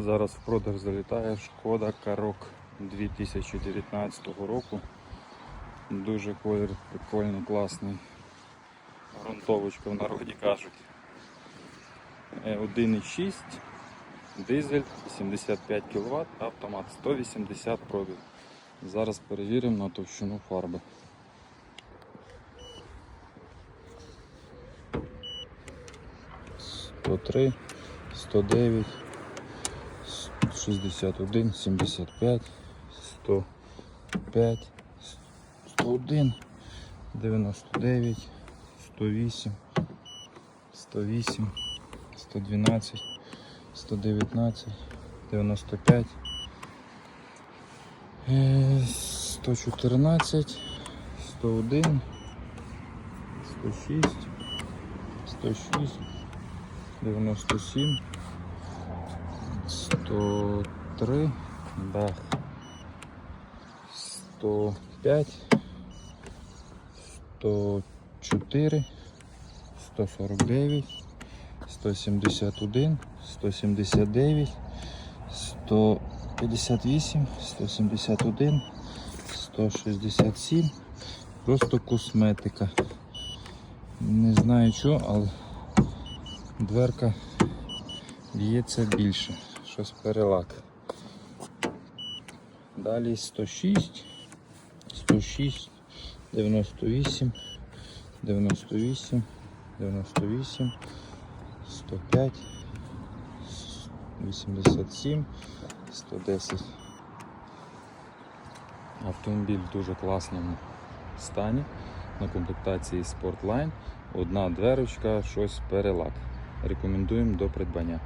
Зараз в продаж залітає шкода Карок 2019 року. Дуже колір прикольний, класний. Грунтовочка в народі кажуть. Е, 1,6, дизель 75 кВт, автомат 180 пробіг. Зараз перевіримо на товщину фарби. Сто три, сто дев'ять. 61, 75, 105, 101, 99, 108, 108, 112, 119, 95, е, 114, 101, 106, 106, 97, 103, дах 105, 104, 149, 171, 179, 158, 171, 167. Просто косметика. Не знаю що, але дверка б'ється більше. Щось перелак. Далі 106, 106, 98, 98, 98, 105, 87, 110. Автомобіль в дуже класному стані. На комплектації Sportline. Одна дверочка, щось перелак. Рекомендуємо до придбання.